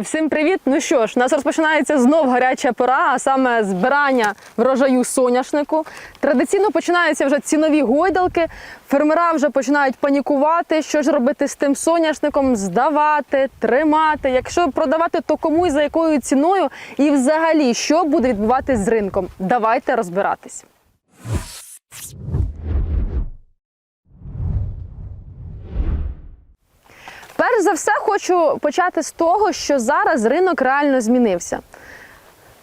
Всім привіт! Ну що ж, у нас розпочинається знов гаряча пора, а саме збирання врожаю соняшнику. Традиційно починаються вже цінові гойдалки. Фермера вже починають панікувати, що ж робити з тим соняшником, здавати, тримати. Якщо продавати, то кому і за якою ціною, і взагалі, що буде відбуватись з ринком. Давайте розбиратись. Перш за все, хочу почати з того, що зараз ринок реально змінився.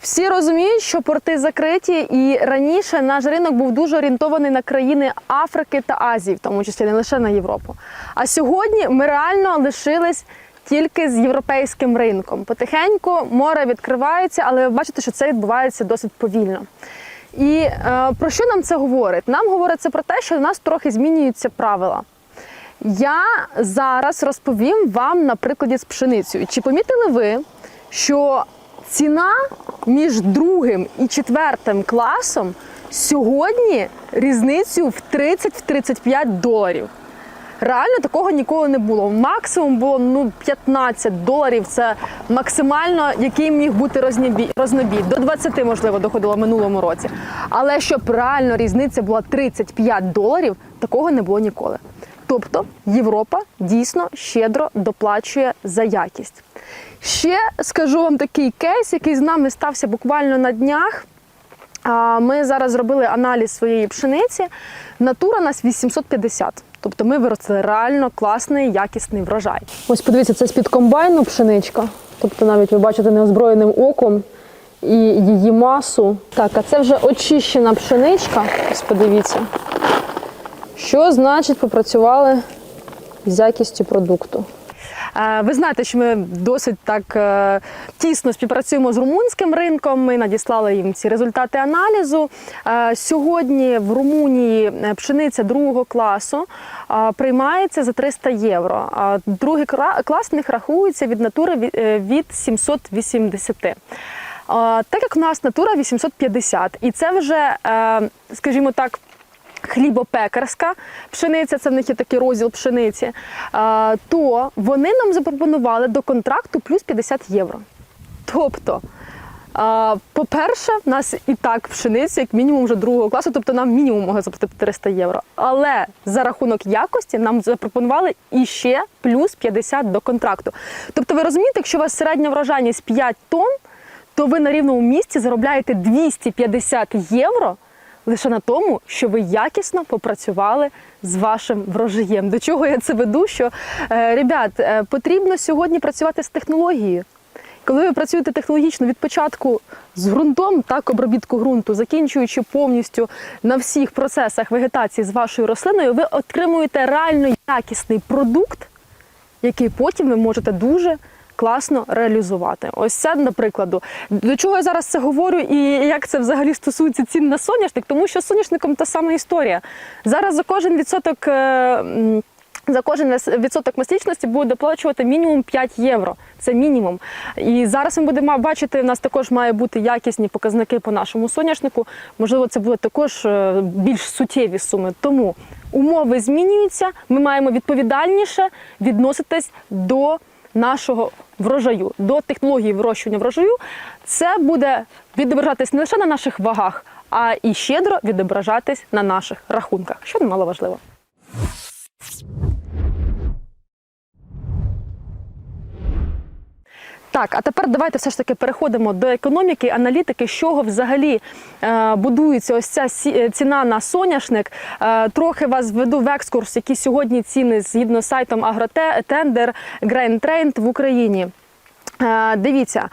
Всі розуміють, що порти закриті, і раніше наш ринок був дуже орієнтований на країни Африки та Азії, в тому числі не лише на Європу. А сьогодні ми реально лишились тільки з європейським ринком. Потихеньку море відкривається, але ви бачите, що це відбувається досить повільно. І е, про що нам це говорить? Нам говорить це про те, що у нас трохи змінюються правила. Я зараз розповім вам на прикладі з пшеницею. Чи помітили ви, що ціна між другим і четвертим класом сьогодні різницю в 30-35 доларів? Реально такого ніколи не було. Максимум було ну 15 доларів. Це максимально який міг бути рознобій. рознобій. До 20, можливо, доходило в минулому році. Але щоб реально різниця була 35 доларів, такого не було ніколи. Тобто Європа дійсно щедро доплачує за якість. Ще скажу вам такий кейс, який з нами стався буквально на днях. Ми зараз зробили аналіз своєї пшениці. Натура нас 850. Тобто ми виростили реально класний, якісний врожай. Ось подивіться, це з-під комбайну пшеничка. Тобто навіть ви бачите неозброєним оком і її масу. Так, а це вже очищена пшеничка. Ось подивіться. Що значить попрацювали з якістю продукту? Ви знаєте, що ми досить так е, тісно співпрацюємо з румунським ринком. Ми надіслали їм ці результати аналізу. Е, Сьогодні в Румунії е, пшениця другого класу приймається за 300 євро. Другий клас в них рахується від натури від 780. Е, Так як у нас натура 850, і це вже, скажімо так, хлібопекарська пшениця, це в них є такий розділ пшениці, то вони нам запропонували до контракту плюс 50 євро. Тобто, по-перше, в нас і так пшениця, як мінімум, вже другого класу, тобто нам мінімум могли заплатити 300 євро. Але за рахунок якості нам запропонували іще плюс 50 до контракту. Тобто, ви розумієте, якщо у вас середня врожайність 5 тонн, то ви на рівному місці заробляєте 250 євро лише на тому, що ви якісно попрацювали з вашим врожаєм. До чого я це веду? Що е, ребят, е, потрібно сьогодні працювати з технологією. Коли ви працюєте технологічно від початку з ґрунтом, так обробітку ґрунту, закінчуючи повністю на всіх процесах вегетації з вашою рослиною, ви отримуєте реально якісний продукт, який потім ви можете дуже класно реалізувати. Ось це на прикладу. До чого я зараз це говорю і як це взагалі стосується цін на соняшник, тому що з соняшником та сама історія. Зараз за кожен відсоток. е, За кожен відсоток маслічності буде доплачувати мінімум 5 євро. Це мінімум. І зараз ми будемо бачити, у нас також має бути якісні показники по нашому соняшнику. Можливо, це будуть також е, більш суттєві суми. Тому умови змінюються. Ми маємо відповідальніше відноситись до нашого врожаю, до технології вирощування врожаю. Це буде відображатись не лише на наших вагах, а і щедро відображатись на наших рахунках, що немало важливо. Так, а тепер давайте все ж таки переходимо до економіки, аналітики, з чого взагалі е, будується ось ця сі- е, ціна на соняшник. Е, трохи вас введу в екскурс, які сьогодні ціни згідно з сайтом Агротендер Grain в Україні. Е, Дивіться,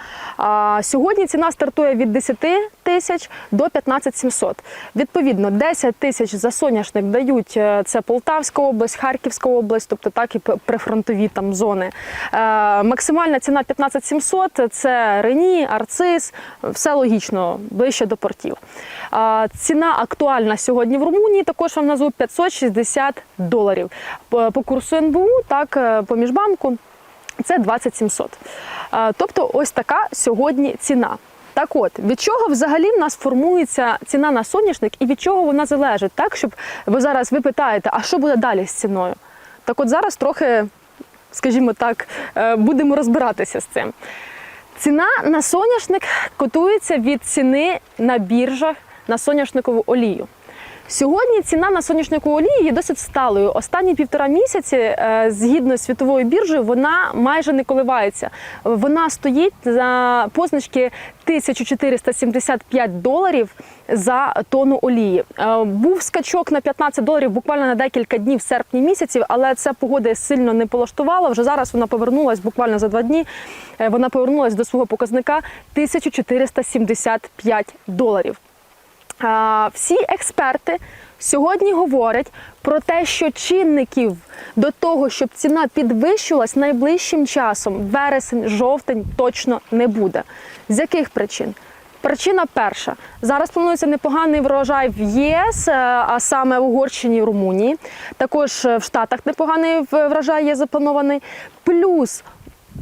сьогодні ціна стартує від 10 тисяч до 15 700. Відповідно, 10 тисяч за соняшник дають е, це Полтавська область, Харківська область, тобто так і прифронтові там зони. Е, Максимальна ціна 15 700 – це Рені, Арцис, все логічно, ближче до портів. Ціна актуальна сьогодні в Румунії, також вам назву 560 доларів. По курсу НБУ, так, е, по міжбанку це 2700. Е, Тобто ось така сьогодні ціна. Так от, від чого взагалі в нас формується ціна на соняшник і від чого вона залежить? Так, щоб ви зараз ви питаєте, а що буде далі з ціною? Так от зараз трохи скажімо так, е, будемо розбиратися з цим. Ціна на соняшник котується від ціни на біржах на соняшникову олію. Сьогодні ціна на соняшникову олію є досить сталою. Останні півтора місяці, е, згідно з світовою біржею, вона майже не коливається. Вона стоїть за позначки 1475 доларів за тонну олії. Е, Був скачок на 15 доларів буквально на декілька днів серпні місяці, але це погода сильно не полаштувала. Вже зараз вона повернулась буквально за два дні. е, Вона повернулась до свого показника 1475 доларів. Всі експерти сьогодні говорять про те, що чинників до того, щоб ціна підвищилась найближчим часом, вересень, жовтень точно не буде. З яких причин? Причина перша. Зараз планується непоганий врожай в ЄС, е, а саме в Угорщині і Румунії. Також е, в Штатах непоганий врожай є запланований. Плюс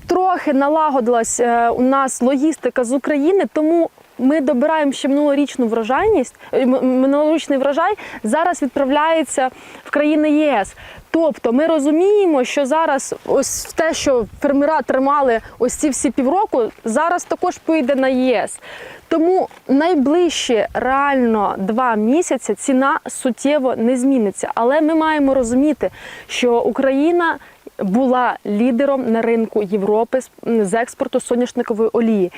трохи налагодилась е, у нас логістика з України, тому ми добираємо ще минулорічну врожайність, е, минулорічний врожай зараз відправляється в країни ЄС. Тобто ми розуміємо, що зараз ось те, що фермера тримали ось ці всі півроку, зараз також поїде на ЄС. Тому найближчі реально два місяці ціна суттєво не зміниться. Але ми маємо розуміти, що Україна була лідером на ринку Європи з експорту соняшникової олії.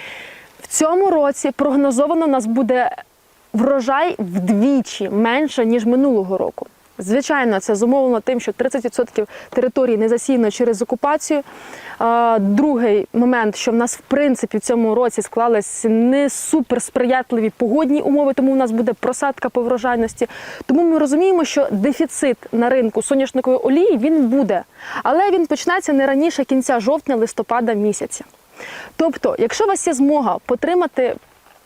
Цьому році прогнозовано у нас буде врожай вдвічі менше ніж минулого року. Звичайно, це зумовлено тим, що 30% території не засіяно через окупацію. Другий момент, що в нас в принципі в цьому році склались не супер сприятливі погодні умови, тому у нас буде просадка по врожайності. Тому ми розуміємо, що дефіцит на ринку соняшникової олії він буде, але він почнеться не раніше кінця жовтня-листопада місяця. Тобто, якщо у вас є змога потримати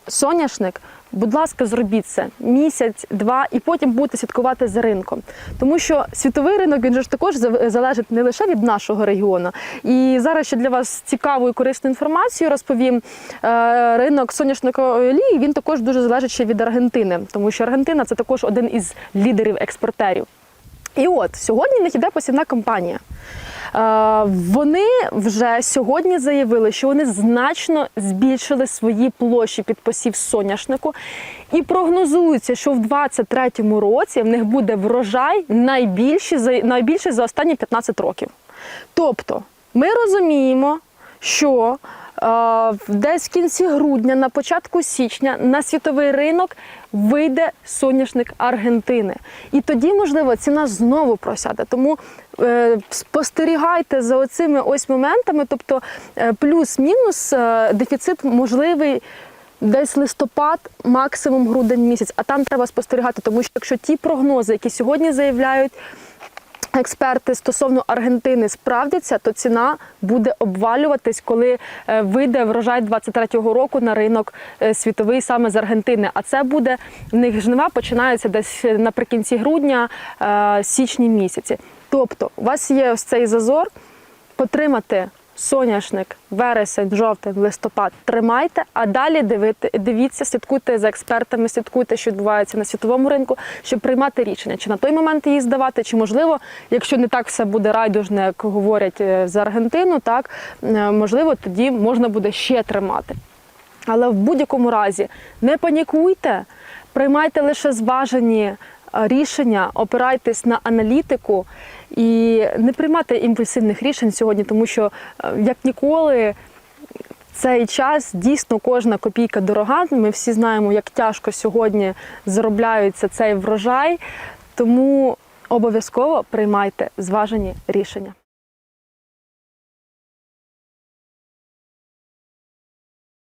соняшник, будь ласка, зробіть це місяць, два, і потім будете слідкувати за ринком. Тому що світовий ринок він ж також залежить не лише від нашого регіону. І зараз ще для вас цікаву і корисну інформацію розповім. Е, Ринок соняшникової олії він також дуже залежить ще від Аргентини, тому що Аргентина це також один із лідерів експортерів. І от сьогодні в них іде посівна кампанія. Е, Вони вже сьогодні заявили, що вони значно збільшили свої площі під посів соняшнику, і прогнозується, що в 2023 році в них буде врожай найбільший за найбільший за останні 15 років. Тобто, ми розуміємо, що десь в кінці грудня, на початку січня на світовий ринок вийде соняшник Аргентини. І тоді, можливо, ціна знову просяде. Тому е, спостерігайте за оцими ось моментами, тобто е, плюс-мінус е, дефіцит можливий. Десь листопад, максимум грудень місяць, а там треба спостерігати, тому що якщо ті прогнози, які сьогодні заявляють експерти стосовно Аргентини справдяться, то ціна буде обвалюватись, коли е, вийде врожай 23-го року на ринок е, світовий саме з Аргентини. А це буде в них жнива починаються десь наприкінці грудня, е, січні місяці. Тобто, у вас є ось цей зазор потримати. Соняшник, вересень, жовтень, листопад тримайте, а далі дивити, дивіться, слідкуйте за експертами, слідкуйте, що відбувається на світовому ринку, щоб приймати рішення, чи на той момент її здавати, чи можливо, якщо не так все буде райдужне, як говорять е, за Аргентину, так е, можливо, тоді можна буде ще тримати. Але в будь-якому разі не панікуйте, приймайте лише зважені е, рішення, опирайтесь на аналітику і не приймати імпульсивних рішень сьогодні, тому що е, як ніколи. Цей час дійсно кожна копійка дорога. Ми всі знаємо, як тяжко сьогодні заробляється цей врожай. Тому обов'язково приймайте зважені рішення.